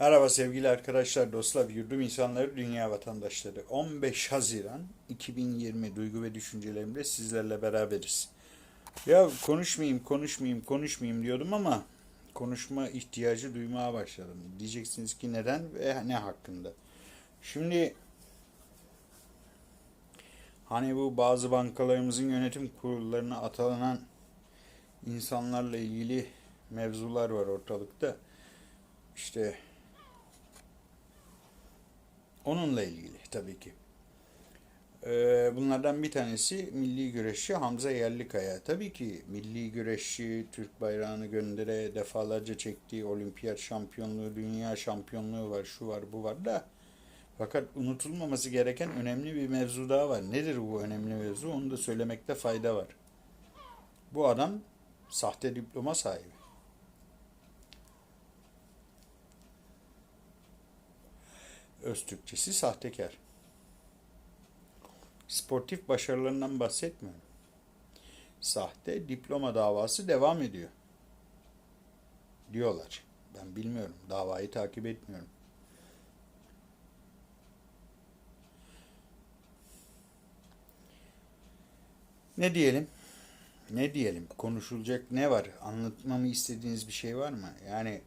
Merhaba sevgili arkadaşlar, dostlar, yurdum insanları, dünya vatandaşları. 15 Haziran 2020 duygu ve düşüncelerimde sizlerle beraberiz. Ya konuşmayayım, konuşmayayım, konuşmayayım diyordum ama konuşma ihtiyacı duymaya başladım. Diyeceksiniz ki neden ve ne hakkında? Şimdi hani bu bazı bankalarımızın yönetim kurullarına atalanan insanlarla ilgili mevzular var ortalıkta. İşte Onunla ilgili tabii ki. Ee, bunlardan bir tanesi milli güreşçi Hamza Yerlikaya. Tabii ki milli güreşçi Türk bayrağını göndere defalarca çektiği olimpiyat şampiyonluğu, dünya şampiyonluğu var, şu var, bu var da fakat unutulmaması gereken önemli bir mevzu daha var. Nedir bu önemli mevzu? Onu da söylemekte fayda var. Bu adam sahte diploma sahibi. Öztürkçesi sahtekar. Sportif başarılarından bahsetmiyorum. Sahte diploma davası devam ediyor. Diyorlar. Ben bilmiyorum. Davayı takip etmiyorum. Ne diyelim? Ne diyelim? Konuşulacak ne var? Anlatmamı istediğiniz bir şey var mı? Yani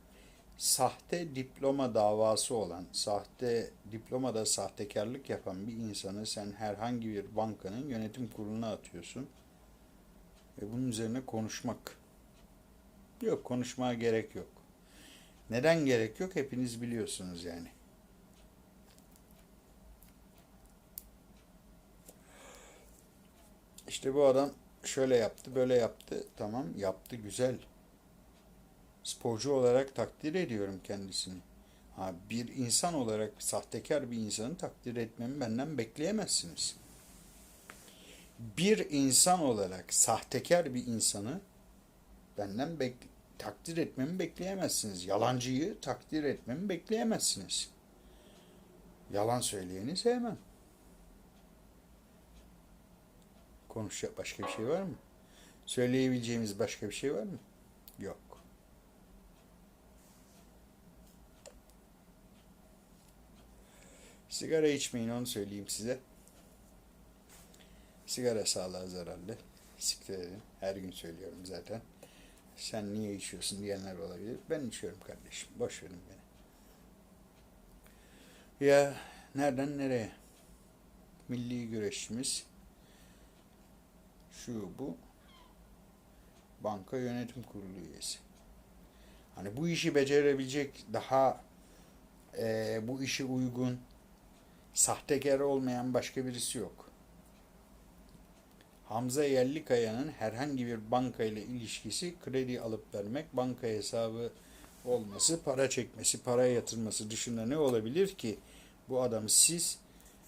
sahte diploma davası olan, sahte diplomada sahtekarlık yapan bir insanı sen herhangi bir bankanın yönetim kuruluna atıyorsun. Ve bunun üzerine konuşmak. Yok, konuşmaya gerek yok. Neden gerek yok? Hepiniz biliyorsunuz yani. İşte bu adam şöyle yaptı, böyle yaptı. Tamam, yaptı güzel sporcu olarak takdir ediyorum kendisini. Ha, bir insan olarak sahtekar bir insanı takdir etmemi benden bekleyemezsiniz. Bir insan olarak sahtekar bir insanı benden bek takdir etmemi bekleyemezsiniz. Yalancıyı takdir etmemi bekleyemezsiniz. Yalan söyleyeni sevmem. Konuşacak başka bir şey var mı? Söyleyebileceğimiz başka bir şey var mı? Yok. Sigara içmeyin onu söyleyeyim size. Sigara sağlığa zararlı. Siktir edin. Her gün söylüyorum zaten. Sen niye içiyorsun diyenler olabilir. Ben içiyorum kardeşim. Boş verin beni. Ya nereden nereye? Milli güreşçimiz şu bu banka yönetim kurulu üyesi. Hani bu işi becerebilecek daha e, bu işi uygun sahtekar olmayan başka birisi yok. Hamza Yerlikaya'nın herhangi bir banka ile ilişkisi kredi alıp vermek, banka hesabı olması, para çekmesi, para yatırması dışında ne olabilir ki? Bu adamı siz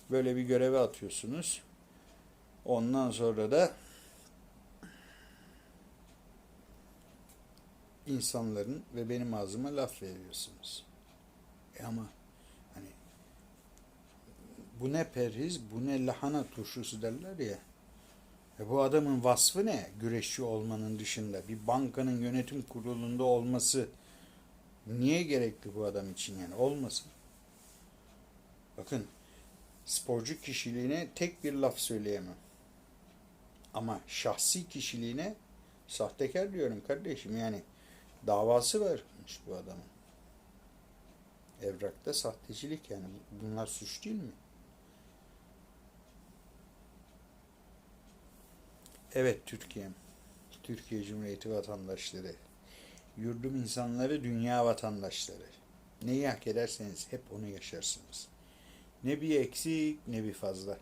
böyle bir göreve atıyorsunuz. Ondan sonra da insanların ve benim ağzıma laf veriyorsunuz. E ama bu ne perhiz, bu ne lahana turşusu derler ya. E bu adamın vasfı ne? Güreşçi olmanın dışında. Bir bankanın yönetim kurulunda olması niye gerekli bu adam için yani? Olmasın. Bakın sporcu kişiliğine tek bir laf söyleyemem. Ama şahsi kişiliğine sahtekar diyorum kardeşim. Yani davası varmış bu adamın. Evrakta sahtecilik yani. Bunlar suç değil mi? Evet Türkiye'm. Türkiye Cumhuriyeti vatandaşları. Yurdum insanları, dünya vatandaşları. Neyi hak ederseniz hep onu yaşarsınız. Ne bir eksik ne bir fazla.